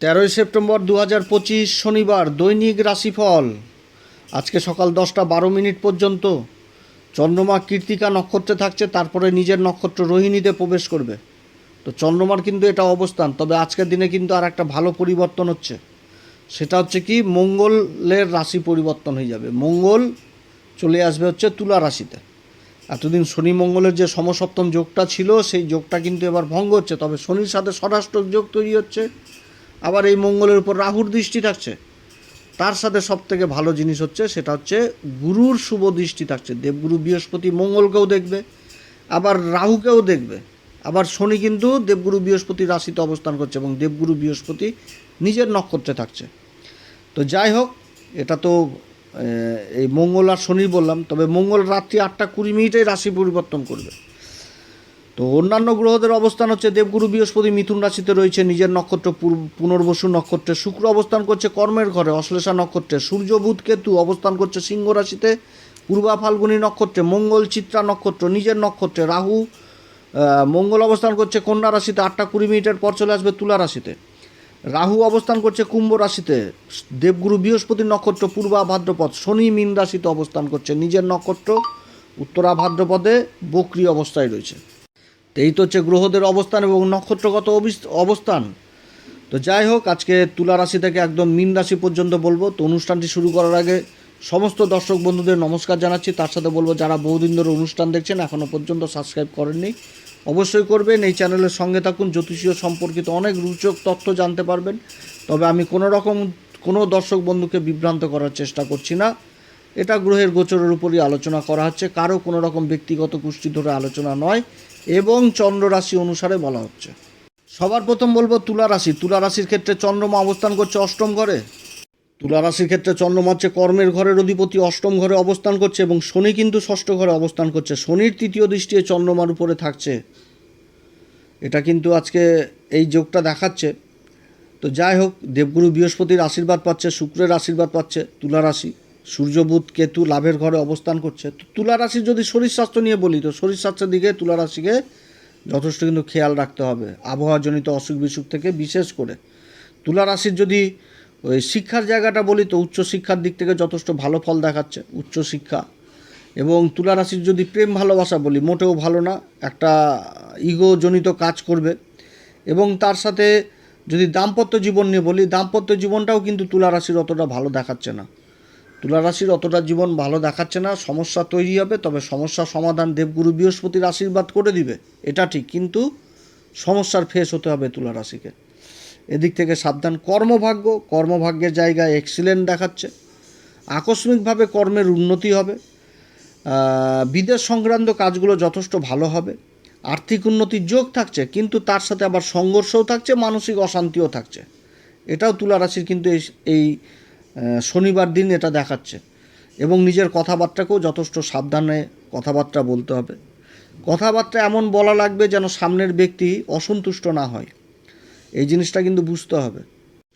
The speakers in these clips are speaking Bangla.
তেরোই সেপ্টেম্বর দু পঁচিশ শনিবার দৈনিক রাশিফল। আজকে সকাল দশটা বারো মিনিট পর্যন্ত। চন্দ্রমা কীর্তিকা নক্ষত্রে থাকছে, তারপরে নিজের নক্ষত্র রোহিণীতে প্রবেশ করবে। তো চন্দ্রমার কিন্তু এটা অবস্থান, তবে আজকের দিনে কিন্তু আর একটা ভালো পরিবর্তন হচ্ছে। সেটা হচ্ছে কি, মঙ্গলের রাশি পরিবর্তন হয়ে যাবে। মঙ্গল চলে আসবে হচ্ছে তুলা রাশিতে। এতদিন শনি মঙ্গলের যে সমসপ্তম যোগটা ছিল, সেই যোগটা কিন্তু এবার ভঙ্গ হচ্ছে, তবে শনির সাথে ষষ্ঠ যোগ তৈরি হচ্ছে। আবার এই মঙ্গলের উপর রাহুর দৃষ্টি থাকছে। তার সাথে সব থেকে ভালো জিনিস হচ্ছে, সেটা হচ্ছে গুরুর শুভ দৃষ্টি থাকছে। দেবগুরু বৃহস্পতি মঙ্গলকেও দেখবে, আবার রাহুকেও দেখবে। আবার শনি কিন্তু দেবগুরু বৃহস্পতি রাশিতে অবস্থান করছে এবং দেবগুরু বৃহস্পতি নিজের নক্ষত্রে থাকছে। তো যাই হোক, এটা তো এই মঙ্গল আর শনি বললাম, তবে মঙ্গল রাত্রি আটটা কুড়ি মিনিটেই রাশি পরিবর্তন করবে। তো অন্যান্য গ্রহদের অবস্থান হচ্ছে দেবগুরু, বৃহস্পতি, মিথুন রাশিতে রয়েছে। নিজের নক্ষত্র পুনর্বসু নক্ষত্রে শুক্র অবস্থান করছে কর্মের ঘরে, অশ্লেষা নক্ষত্রে সূর্য, বুধ, কেতু অবস্থান করছে সিংহ রাশিতে। পূর্বা ফাল্গুনী নক্ষত্রে মঙ্গল, চিত্রা নক্ষত্র নিজের নক্ষত্রে রাহু। মঙ্গল অবস্থান করছে কন্যা রাশিতে, আটটা কুড়ি মিনিটের পর চলে আসবে তুলা রাশিতে। রাহু অবস্থান করছে কুম্ভ রাশিতে, দেবগুরু বৃহস্পতির নক্ষত্র পূর্বা ভাদ্রপদ, শনি মীন রাশিতে অবস্থান করছে নিজের নক্ষত্র। উত্তরা ভাদ্রপদে বক্রি অবস্থায় রয়েছে। তো এই তো হচ্ছে গ্রহদের অবস্থান এবং নক্ষত্রগত অবিস- অবস্থান। তো যাই হোক, আজকে তুলা রাশি থেকে একদম মীন রাশি পর্যন্ত বলব। তো অনুষ্ঠানটি শুরু করার আগে সমস্ত দর্শক বন্ধুদের নমস্কার জানাচ্ছি। তার সাথে বলব, যারা বহুদিন ধরে অনুষ্ঠান দেখছেন এখনও পর্যন্ত সাবস্ক্রাইব করেননি, অবশ্যই করবেন। এই চ্যানেলের সঙ্গে থাকুন, জ্যোতিষীয় সম্পর্কিত অনেক রুচক তথ্য জানতে পারবেন। তবে আমি কোনো রকম কোনো দর্শক বন্ধুকে বিভ্রান্ত করার চেষ্টা করছি না। এটা গ্রহের গোচরের উপরই আলোচনা করা হচ্ছে। কারও কোনো রকম ব্যক্তিগত কুষ্টি ধরে আলোচনা নয় এবং চন্দ্র রাশি অনুসারে বলা হচ্ছে। সবার প্রথম বলব তুলা রাশি। তুলা রাশির ক্ষেত্রে চন্দ্রমা অবস্থান করছে অষ্টম ঘরে। তুলা রাশির ক্ষেত্রে চন্দ্রমা হচ্ছে কর্মের ঘরের অধিপতি, অষ্টম ঘরে অবস্থান করছে এবং শনি কিন্তু ষষ্ঠ ঘরে অবস্থান করছে। শনির তৃতীয় দৃষ্টি চন্দ্রমার উপরে থাকছে। এটা কিন্তু আজকে এই যোগটা দেখাচ্ছে। তো যাই হোক, দেবগুরু বৃহস্পতির আশীর্বাদ পাচ্ছে, শুক্রের আশীর্বাদ পাচ্ছে, তুলা রাশি। সূর্য বুধ কেতু লাভের ঘরে অবস্থান করছে। তো তুলা রাশির যদি শরীর স্বাস্থ্য নিয়ে বলি, তো শরীর স্বাস্থ্যের দিকে তুলা রাশিকে যথেষ্ট কিন্তু খেয়াল রাখতে হবে। আবহাওয়াজনিত অসুখ বিসুখ থেকে বিশেষ করে। তুলা রাশির যদি ওই শিক্ষার জায়গাটা বলি, তো উচ্চশিক্ষার দিক থেকে যথেষ্ট ভালো ফল দেখাচ্ছে উচ্চশিক্ষা এবং তুলা রাশির যদি প্রেম ভালোবাসা বলি, মোটেও ভালো না, একটা ইগোজনিত কাজ করবে। এবং তার সাথে যদি দাম্পত্য জীবন নিয়ে বলি, দাম্পত্য জীবনটাও কিন্তু তুলা রাশির অতটা ভালো দেখাচ্ছে না। তুলা রাশির অতটা জীবন ভালো দেখাচ্ছে না, সমস্যা তৈরি হবে, তবে সমস্যার সমাধান দেবগুরু বৃহস্পতির আশীর্বাদ করে দিবে। এটা ঠিক, কিন্তু সমস্যার ফেস হতে হবে তুলা রাশিকে। এদিক থেকে সাবধান, কর্মভাগ্য, কর্মভাগ্যের জায়গায় এক্সিলেন্ট দেখাচ্ছে। আকস্মিকভাবে কর্মের উন্নতি হবে। বিদেশ সংক্রান্ত কাজগুলো যথেষ্ট ভালো হবে। আর্থিক উন্নতির যোগ থাকছে, কিন্তু তার সাথে আবার সংঘর্ষও থাকছে, মানসিক অশান্তিও থাকছে। এটাও তুলা রাশির কিন্তু এই শনিবার দিন এটা দেখাচ্ছে। এবং নিজের কথাবার্তাকেও যথেষ্ট সাবধানে কথাবার্তা বলতে হবে। কথাবার্তা এমন বলা লাগবে যেন সামনের ব্যক্তি অসন্তুষ্ট না হয়। এই জিনিসটা কিন্তু বুঝতে হবে।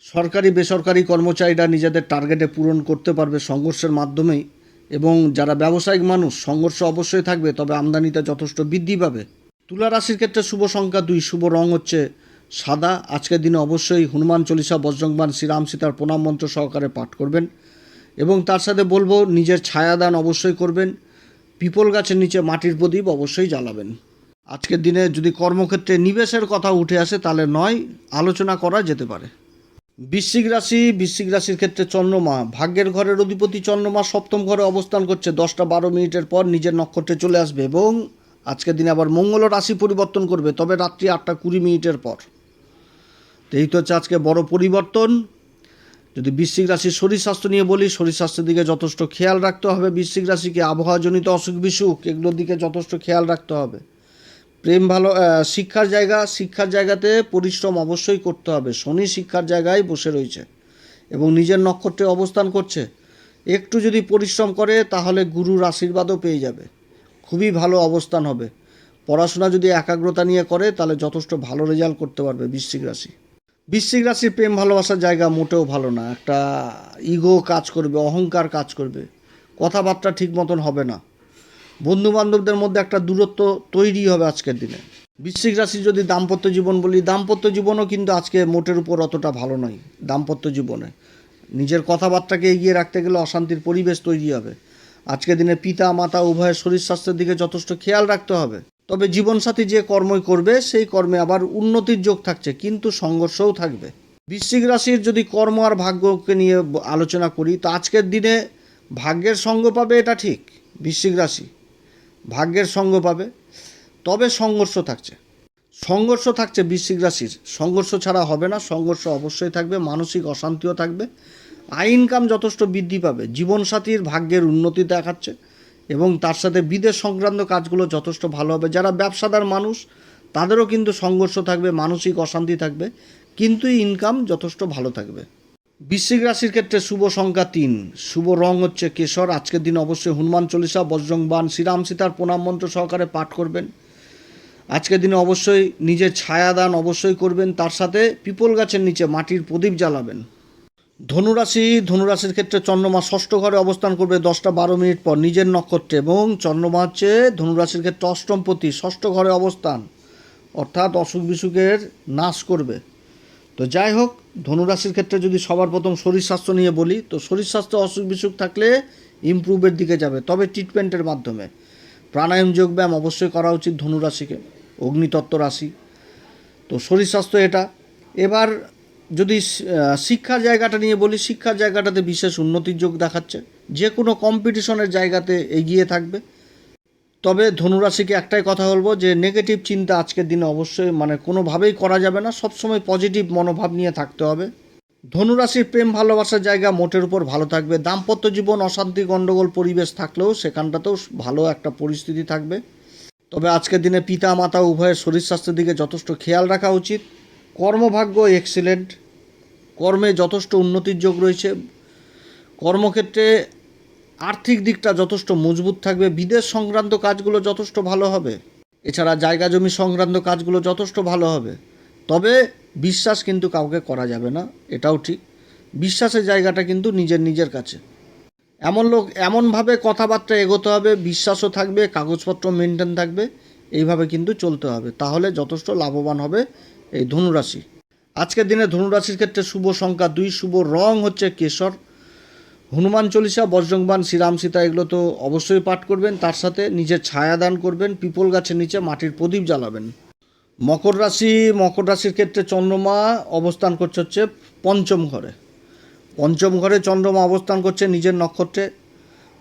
সরকারি, বেসরকারি কর্মচারীরা নিজেদের টার্গেটে পূরণ করতে পারবে সংঘর্ষের মাধ্যমেই। এবং যারা ব্যবসায়িক মানুষ, সংঘর্ষ অবশ্যই থাকবে, তবে আমদানিতে যথেষ্ট বৃদ্ধি পাবে। তুলা রাশির ক্ষেত্রে শুভ সংখ্যা দুই, শুভ রং হচ্ছে সাদা। আজকের দিনে অবশ্যই হনুমান চল্লিশা বজ্রংবান শ্রীরাম সীতার প্রণাম মন্ত্র সহকারে পাঠ করবেন এবং তার সাথে বলব, নিজের ছায়াদান অবশ্যই করবেন, পিপল গাছের নিচে মাটির প্রদীপ অবশ্যই জ্বালাবেন। আজকের দিনে যদি কর্মক্ষেত্রে নিবেশের কথা উঠে আসে, তাহলে নয়, আলোচনা করা যেতে পারে। বৃশ্চিক রাশি, বৃশ্চিক রাশির ক্ষেত্রে চন্দ্রমা। ভাগ্যের ঘরের অধিপতি চন্দ্রমা সপ্তম ঘরে অবস্থান করছে, দশটা বারো মিনিটের পর নিজের নক্ষত্রে চলে আসবে এবং আজকের দিনে আবার মঙ্গল রাশি পরিবর্তন করবে, তবে রাত্রি আটটা কুড়ি মিনিটের পর। এই তো হচ্ছে আজকে বড় পরিবর্তন। যদি বৃশ্চিক রাশির শরীর স্বাস্থ্য নিয়ে বলি, শরীর স্বাস্থ্যের দিকে যথেষ্ট খেয়াল রাখতে হবে। বৃশ্চিক রাশিকে আবহাওয়াজনিত অসুখ বিসুখ এগুলোর দিকে যথেষ্ট খেয়াল রাখতে হবে। প্রেম ভালো শিক্ষার জায়গা, শিক্ষার জায়গাতে পরিশ্রম অবশ্যই করতে হবে। শনি শিক্ষার জায়গায় বসে রয়েছে এবং নিজের নক্ষত্রে অবস্থান করছে। একটু যদি পরিশ্রম করে, তাহলে গুরুর আশীর্বাদও পেয়ে যাবে। খুবই ভালো অবস্থান হবে। পড়াশোনা যদি একাগ্রতা নিয়ে করে, তাহলে যথেষ্ট ভালো রেজাল্ট করতে পারবে বৃশ্চিক রাশি। বৃশ্চিক রাশির প্রেম, ভালোবাসার জায়গা মোটেও ভালো না। একটা ইগো কাজ করবে, অহংকার কাজ করবে। কথাবার্তা ঠিক মতন হবে না। বন্ধু বান্ধবদের মধ্যে একটা দূরত্ব তৈরি হবে আজকের দিনে। বৃশ্চিক রাশি যদি দাম্পত্য জীবন বলি, দাম্পত্য জীবনও কিন্তু আজকে মোটের উপর অতটা ভালো নয়। দাম্পত্য জীবনে নিজের কথাবার্তাকে এগিয়ে রাখতে গেলে অশান্তির পরিবেশ তৈরি হবে। আজকের দিনে পিতা মাতা উভয়ের শরীর স্বাস্থ্যের দিকে যথেষ্ট খেয়াল রাখতে হবে। তবে জীবনসাথী যে কর্মই করবে, সেই কর্মে আবার উন্নতির যোগ থাকছে, কিন্তু সংঘর্ষও থাকবে। বৃশ্চিক রাশির যদি কর্ম আর ভাগ্যকে নিয়ে আলোচনা করি, তো আজকের দিনে ভাগ্যের সঙ্গ পাবে এটা ঠিক, বৃশ্চিক রাশি। ভাগ্যের সঙ্গ পাবে, তবে সংঘর্ষ থাকছে। সংঘর্ষ থাকছে বৃশ্চিক রাশির। সংঘর্ষ ছাড়া হবে না, সংঘর্ষ অবশ্যই থাকবে, মানসিক অশান্তিও থাকবে। আয় ইনকাম যথেষ্ট বৃদ্ধি পাবে। জীবনসাথীর ভাগ্যের উন্নতি দেখাচ্ছে। এবং তার সাথে বিদেশ সংক্রান্ত কাজগুলো যথেষ্ট ভালো হবে। যারা ব্যবসাদার মানুষ, তাদেরও কিন্তু সংঘর্ষ থাকবে, মানসিক অশান্তি থাকবে, কিন্তু ইনকাম যথেষ্ট ভালো থাকবে। বৃশ্চিক রাশির ক্ষেত্রে শুভ সংখ্যা তিন। শুভ রং হচ্ছে কেশর। আজকের দিন অবশ্যই হনুমান চল্লিশা বজ্রংবান শ্রীরাম সীতার প্রণাম মন্ত্র সহকারে পাঠ করবেন। আজকের দিনে অবশ্যই নিজের ছায়াদান অবশ্যই করবেন। তার সাথে পিপল গাছের নিচে মাটির প্রদীপ জ্বালাবেন। ধনুরাশি, ধনুরাশির ক্ষেত্রে চন্দ্রমা ষষ্ঠ ঘরে অবস্থান করবে দশটা বারো মিনিট পর নিজের নক্ষত্রে এবং চন্দ্রমা হচ্ছে ধনুরাশির ক্ষেত্রে অষ্টমপতি, ষষ্ঠ ঘরে অবস্থান। অর্থাৎ অসুখ বিসুখের নাশ করবে। তো যাই হোক, ধনুরাশির ক্ষেত্রে যদি সবার প্রথম শরীর স্বাস্থ্য নিয়ে বলি, তো শরীর স্বাস্থ্য অসুখ বিসুখ থাকলে ইমপ্রুভের দিকে যাবে, তবে ট্রিটমেন্টের মাধ্যমে। প্রাণায়াম, যোগব্যায়াম অবশ্যই করা উচিত ধনুরাশিকে, অগ্নিতত্ত্ব রাশি। তো শরীর স্বাস্থ্য এটা। এবার যদি শিক্ষার জায়গাটা নিয়ে বলি শিক্ষার জায়গাটাতে বিশেষ উন্নতির যোগ দেখাচ্ছে। যে কোনো কম্পিটিশনের জায়গাতে এগিয়ে থাকবে। তবে ধনুরাশিকে একটাই কথা বলব যে নেগেটিভ চিন্তা আজকের দিনে অবশ্যই মানে কোনোভাবেই করা যাবে না। সবসময় পজিটিভ মনোভাব নিয়ে থাকতে হবে। ধনুরাশির প্রেম ভালোবাসার জায়গা মোটের উপর ভালো থাকবে। দাম্পত্য জীবন অশান্তি গণ্ডগোল পরিবেশ থাকলেও সেখানটাতেও ভালো একটা পরিস্থিতি থাকবে। তবে আজকের দিনে পিতা মাতা উভয়ের শরীর স্বাস্থ্যের দিকে যথেষ্ট খেয়াল রাখা উচিত। কর্মভাগ্য এক্সিলেন্ট কর্মে যথেষ্ট উন্নতির যোগ রয়েছে। কর্মক্ষেত্রে আর্থিক দিকটা যথেষ্ট মজবুত থাকবে। বিদেশ সংক্রান্ত কাজগুলো যথেষ্ট ভালো হবে। এছাড়া জায়গা জমি সংক্রান্ত কাজগুলো যথেষ্ট ভালো হবে। তবে বিশ্বাস কিন্তু কাউকে করা যাবে না, এটাও ঠিক। বিশ্বাসের জায়গাটা কিন্তু নিজের নিজের কাছে। এমন লোক, এমনভাবে কথাবার্তা এগোতে হবে, বিশ্বাসও থাকবে, কাগজপত্র মেনটেন থাকবে, এইভাবে কিন্তু চলতে হবে। তাহলে যথেষ্ট লাভবান হবে এই ধনুরাশি। আজকের দিনে ধনুরাশির ক্ষেত্রে শুভ সংখ্যা দুই, শুভ রং হচ্ছে কেশর। হনুমান চল্লিশা, বজ্রংবান, শ্রীরাম সীতা, এগুলো তো অবশ্যই পাঠ করবেন। তার সাথে নিজের ছায়া দান করবেন, পিপল গাছের নিচে মাটির প্রদীপ জ্বালাবেন। মকর রাশি, মকর রাশির ক্ষেত্রে চন্দ্রমা অবস্থান করছে হচ্ছে পঞ্চম ঘরে। পঞ্চম ঘরে চন্দ্রমা অবস্থান করছে নিজের নক্ষত্রে।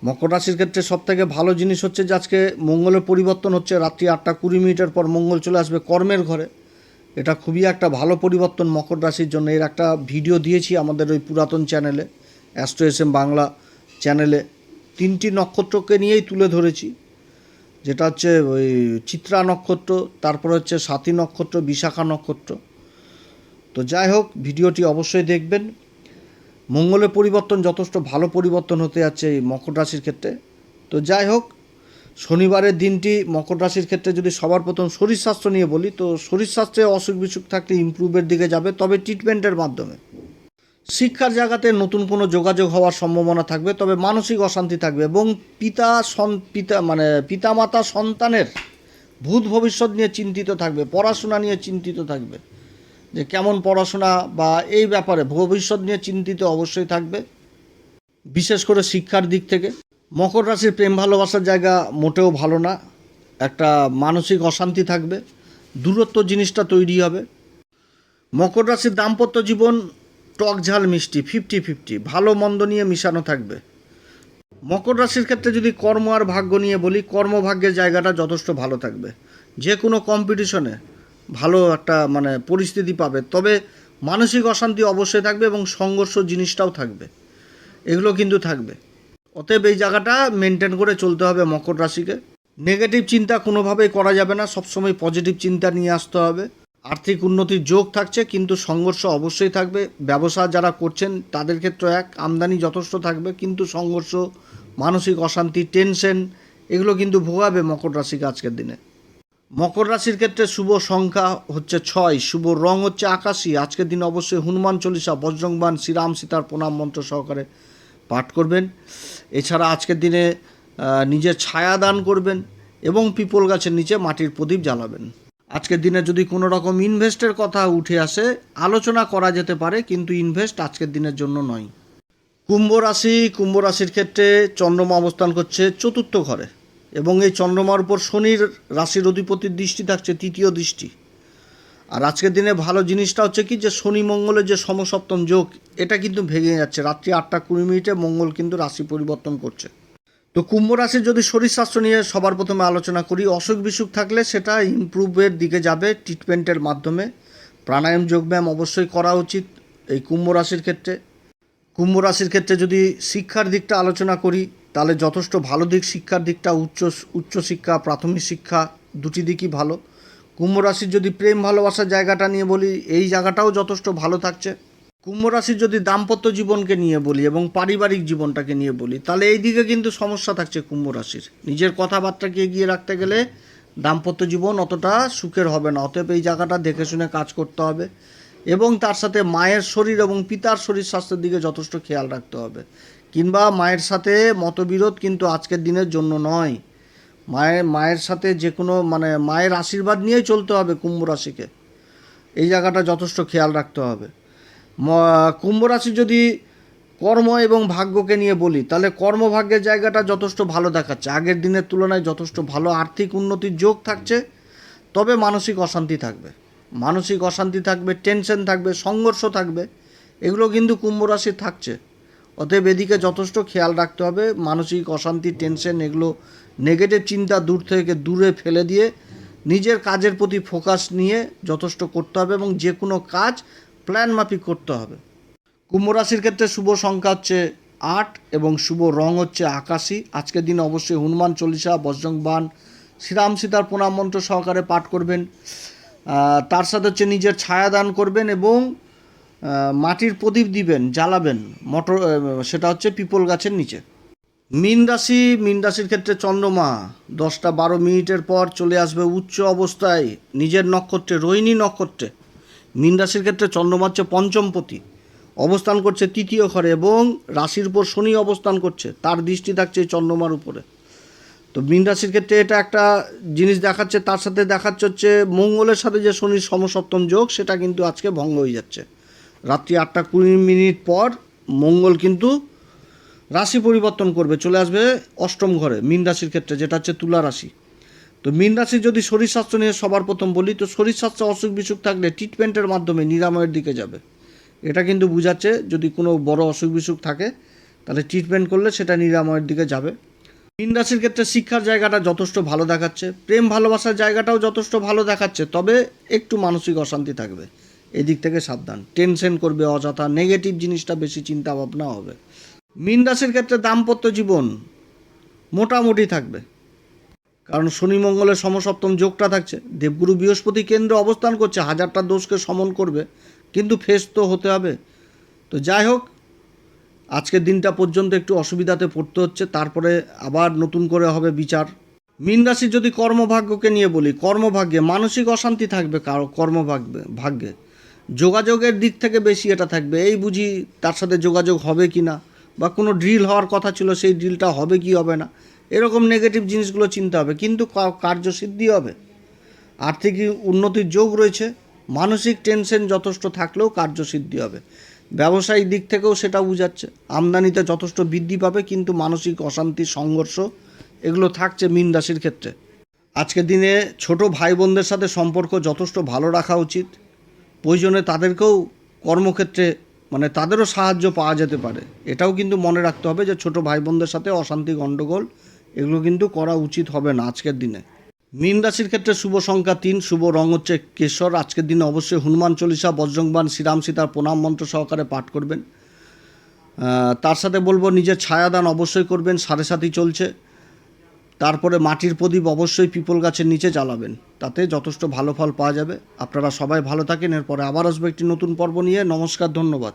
মকর রাশির ক্ষেত্রে সব থেকে ভালো জিনিস হচ্ছে যে আজকে মঙ্গলের পরিবর্তন হচ্ছে। রাত্রি আটটা কুড়ি মিনিটের পর মঙ্গল চলে আসবে কর্মের ঘরে। এটা খুবই একটা ভালো পরিবর্তন মকর রাশির জন্য। এর একটা ভিডিও দিয়েছি আমাদের ওই পুরাতন চ্যানেলে অ্যাস্ট্রো এস এম বাংলা চ্যানেলে তিনটি নক্ষত্রকে নিয়েই তুলে ধরেছি। যেটা হচ্ছে ওই চিত্রা নক্ষত্র, তারপর হচ্ছে সাথী নক্ষত্র, বিশাখা নক্ষত্র। তো যাই হোক ভিডিওটি অবশ্যই দেখবেন। মঙ্গলের পরিবর্তন যথেষ্ট ভালো পরিবর্তন হতে যাচ্ছে এই মকর রাশির ক্ষেত্রে। তো যাই হোক শনিবারের দিনটি মকর রাশির ক্ষেত্রে যদি সবার প্রথম শরীর স্বাস্থ্য নিয়ে বলি, তো শরীর স্বাস্থ্যে অসুখ বিসুখ থাকলে ইমপ্রুভের দিকে যাবে, তবে ট্রিটমেন্টের মাধ্যমে। শিক্ষার জায়গাতে নতুন কোনো যোগাযোগ হওয়ার সম্ভাবনা থাকবে, তবে মানসিক অশান্তি থাকবে এবং পিতা সন, পিতা মানে পিতামাতা সন্তানের ভূত ভবিষ্যৎ নিয়ে চিন্তিত থাকবে, পড়াশোনা নিয়ে চিন্তিত থাকবে, যে কেমন পড়াশোনা বা এই ব্যাপারে ভবিষ্যৎ নিয়ে চিন্তিত অবশ্যই থাকবে, বিশেষ করে শিক্ষার দিক থেকে। মকর রাশির প্রেম ভালোবাসার জায়গা মোটেও ভালো না। একটা মানসিক অশান্তি থাকবে, দূরত্ব জিনিসটা তৈরি হবে। মকর রাশির দাম্পত্য জীবন টক ঝাল মিষ্টি ফিফটি ফিফটি ভালো মন্দ নিয়ে মিশানো থাকবে। মকর রাশির ক্ষেত্রে যদি কর্ম আর ভাগ্য নিয়ে বলি, কর্মভাগ্যের জায়গাটা যথেষ্ট ভালো থাকবে। যে কোনো কম্পিটিশনে ভালো একটা মানে পরিস্থিতি পাবে, তবে মানসিক অশান্তি অবশ্যই থাকবে এবং সংঘর্ষ জিনিসটাও থাকবে। এগুলো কিন্তু থাকবে। অতএব এই জায়গাটা মেনটেন করে চলতে হবে মকর রাশিকে। নেগেটিভ চিন্তা কোনোভাবেই করা যাবে না, সবসময় পজিটিভ চিন্তা নিয়ে আসতে হবে। আর্থিক উন্নতির যোগ থাকছে, কিন্তু সংঘর্ষ অবশ্যই থাকবে। ব্যবসা যারা করছেন, তাদের ক্ষেত্রে এক, আমদানি যথেষ্ট থাকবে, কিন্তু সংঘর্ষ, মানসিক অশান্তি টেনশন এগুলো কিন্তু ভোগাবে মকর রাশিকে আজকের দিনে। মকর রাশির ক্ষেত্রে শুভ সংখ্যা হচ্ছে ছয়, শুভ রং হচ্ছে আকাশী। আজকের দিন অবশ্যই হনুমান চল্লিশা বজ্রংবান শ্রীরাম সীতার প্রণাম মন্ত্র সহকারে পাঠ করবেন। এছাড়া আজকের দিনে নিজের ছায়া দান করবেন এবং পিপল গাছের নিচে মাটির প্রদীপ জ্বালাবেন। আজকের দিনে যদি কোনো রকম ইনভেস্টের কথা উঠে আসে, আলোচনা করা যেতে পারে, কিন্তু ইনভেস্ট আজকের দিনের জন্য নয়। কুম্ভ রাশি, কুম্ভ রাশির ক্ষেত্রে চন্দ্রমা অবস্থান করছে চতুর্থ ঘরে এবং এই চন্দ্রমার উপর শনির রাশির অধিপতির দৃষ্টি থাকছে তৃতীয় দৃষ্টি। আর আজকের দিনে ভালো জিনিসটা হচ্ছে কি যে শনি মঙ্গলের যে সমসপ্তম যোগ, এটা কিন্তু ভেঙে যাচ্ছে। রাত্রি আটটা কুড়ি মিনিটে মঙ্গল কিন্তু রাশি পরিবর্তন করছে। তো কুম্ভ রাশির যদি শরীর স্বাস্থ্য নিয়ে সবার প্রথমে আলোচনা করি, অসুখ বিসুখ থাকলে সেটা ইমপ্রুভের দিকে যাবে ট্রিটমেন্টের মাধ্যমে। প্রাণায়াম, যোগব্যায়াম অবশ্যই করা উচিত এই কুম্ভ রাশির ক্ষেত্রে। কুম্ভ রাশির ক্ষেত্রে যদি শিক্ষার দিকটা আলোচনা করি, তাহলে যথেষ্ট ভালো দিক, শিক্ষার দিকটা উচ্চ উচ্চশিক্ষা প্রাথমিক শিক্ষা দুটি দিকই ভালো। কুম্ভ রাশির যদি প্রেম ভালোবাসার জায়গাটা নিয়ে বলি, এই জায়গাটাও যথেষ্ট ভালো থাকছে। কুম্ভ রাশির যদি দাম্পত্য জীবনকে নিয়ে বলি এবং পারিবারিক জীবনটাকে নিয়ে বলি, তাহলে এই দিকে কিন্তু সমস্যা থাকছে কুম্ভ রাশির নিজের কথাবার্তাকে এগিয়ে রাখতে গেলে দাম্পত্য জীবন অতটা সুখের হবে না, অতএব এই জায়গাটা দেখে শুনে কাজ করতে হবে এবং তার সাথে মায়ের শরীর এবং পিতার শরীর স্বাস্থ্যের দিকে যথেষ্ট খেয়াল রাখতে হবে। কিংবা মায়ের সাথে মতবিরোধ কিন্তু আজকের দিনের জন্য নয়। মায়ের মায়ের সাথে যে কোনো মানে মায়ের আশীর্বাদ নিয়েই চলতে হবে কুম্ভ রাশিকে। এই জায়গাটা যথেষ্ট খেয়াল রাখতে হবে। কুম্ভ রাশি যদি কর্ম এবং ভাগ্যকে নিয়ে বলি, তাহলে কর্মভাগ্যের জায়গাটা যথেষ্ট ভালো দেখাচ্ছে। আগের দিনের তুলনায় যথেষ্ট ভালো। আর্থিক উন্নতির যোগ থাকছে, তবে মানসিক অশান্তি থাকবে। মানসিক অশান্তি থাকবে, টেনশন থাকবে, সংঘর্ষ থাকবে, এগুলো কিন্তু কুম্ভ রাশির থাকছে। অতএব এদিকে যথেষ্ট খেয়াল রাখতে হবে। মানসিক অশান্তি, টেনশন এগুলো নেগেটিভ চিন্তা দূর থেকে দূরে ফেলে দিয়ে নিজের কাজের প্রতি ফোকাস নিয়ে যথেষ্ট করতে হবে এবং যে কোনো কাজ প্ল্যান মাফিক করতে হবে। কুম্ভ রাশির ক্ষেত্রে শুভ সংখ্যা হচ্ছে আট এবং শুভ রং হচ্ছে আকাশি। আজকের দিন অবশ্যই হনুমান চল্লিশা, বজরং বান শ্রীরাম সীতার প্রণাম মন্ত্র সহকারে পাঠ করবেন। তার সাথে হচ্ছে নিজের ছায়া দান করবেন এবং মাটির প্রদীপ দিবেন, জ্বালাবেন। মটর সেটা হচ্ছে পিপল গাছের নিচে। মীন রাশি, মীন রাশির ক্ষেত্রে চন্দ্রমা। দশটা বারো মিনিটের পর চলে আসবে উচ্চ অবস্থায় নিজের নক্ষত্রে, রোহিণী নক্ষত্রে। মীন রাশির ক্ষেত্রে চন্দ্রমা হচ্ছে পঞ্চমপতি অবস্থান করছে তৃতীয় ঘরে এবং রাশির উপর শনি অবস্থান করছে, তার দৃষ্টি থাকছে চন্দ্রমার উপরে। তো মীন রাশির ক্ষেত্রে এটা একটা জিনিস দেখাচ্ছে, তার সাথে দেখাচ্ছে হচ্ছে মঙ্গলের সাথে যে শনির সমসপ্তম যোগ, সেটা কিন্তু আজকে ভঙ্গ হয়ে যাচ্ছে। রাত্রি আটটা কুড়ি মিনিট পর মঙ্গল কিন্তু রাশি পরিবর্তন করবে, চলে আসবে অষ্টম ঘরে, মীন রাশির ক্ষেত্রে, যেটা হচ্ছে তুলা রাশি। তো মীন রাশির যদি শরীর স্বাস্থ্য নিয়ে সবার প্রথম বলি, তো শরীর স্বাস্থ্য অসুখ বিসুখ থাকলে ট্রিটমেন্টের মাধ্যমে নিরাময়ের দিকে যাবে। এটা কিন্তু বোঝাচ্ছে, যদি কোনো বড় অসুখ বিসুখ থাকে, তাহলে ট্রিটমেন্ট করলে সেটা নিরাময়ের দিকে যাবে। মীন রাশির ক্ষেত্রে শিক্ষার জায়গাটা যথেষ্ট ভালো দেখাচ্ছে, প্রেম ভালোবাসার জায়গাটাও যথেষ্ট ভালো দেখাচ্ছে, তবে একটু মানসিক অশান্তি থাকবে। এদিক থেকে সাবধান টেনশন করবে অযথা নেগেটিভ জিনিসটা বেশি চিন্তা ভাবনা হবে। মীন রাশির ক্ষেত্রে দাম্পত্য জীবন মোটামুটি থাকবে। কারণ শনি মঙ্গলের সমসপ্তম যোগটা থাকছে। দেবগুরু বৃহস্পতি কেন্দ্রে অবস্থান করছে, হাজারটা দোষকে সমন করবে, কিন্তু ফেস তো হতে হবে। তো যাই হোক, আজকের দিনটা পর্যন্ত একটু অসুবিধাতে পড়তে হচ্ছে, তারপরে আবার নতুন করে হবে বিচার। মীন রাশির যদি কর্মভাগ্যকে নিয়ে বলি, কর্মভাগ্যে মানসিক অশান্তি থাকবে কারও কর্মভাগ্যে, ভাগ্যে। যোগাযোগের দিক থেকে বেশি এটা থাকবে, এই বুঝি তার সাথে যোগাযোগ হবে কি না বা কোনো ড্রিল হওয়ার কথা ছিল, সেই ড্রিলটা হবে কি হবে না? এরকম নেগেটিভ জিনিসগুলো চিন্তা হবে। কিন্তু কার্যসিদ্ধি হবে। আর্থিক উন্নতির যোগ রয়েছে। মানসিক টেনশন যথেষ্ট থাকলেও কার্যসিদ্ধি হবে। ব্যবসায়িক দিক থেকেও সেটা বুঝাচ্ছে। আমদানিতে যথেষ্ট বৃদ্ধি পাবে, কিন্তু মানসিক অশান্তি, সংঘর্ষ এগুলো থাকছে মীন রাশির ক্ষেত্রে। আজকের দিনে ছোট ভাই বোনদের সাথে সম্পর্ক যথেষ্ট ভালো রাখা উচিত। প্রয়োজনে তাদেরকেও কর্মক্ষেত্রে মানে তাদেরও সাহায্য পাওয়া যেতে পারে। এটাও কিন্তু মনে রাখতে হবে যে ছোট ভাই বোনদের সাথে অশান্তি গণ্ডগোল এগুলো কিন্তু করা উচিত হবে না আজকের দিনে। মীন রাশির ক্ষেত্রে শুভ সংখ্যা তিন, শুভ রং হচ্ছে কেশর। আজকের দিনে অবশ্যই হনুমান চল্লিশা বজ্রংবান শ্রীরাম সীতার প্রণাম মন্ত্র সহকারে পাঠ করবেন। তার সাথে বলব, নিজের ছায়াদান অবশ্যই করবেন, সাড়ে সাথী চলছে। তারপরে মাটির প্রদীপ অবশ্যই পিপল গাছের নিচে জ্বালাবেন। তাতে যথেষ্ট ভালো ফল পাওয়া যাবে। আপনারা সবাই ভালো থাকেন। এরপরে আবার আসব একটি নতুন পর্ব নিয়ে। নমস্কার, ধন্যবাদ।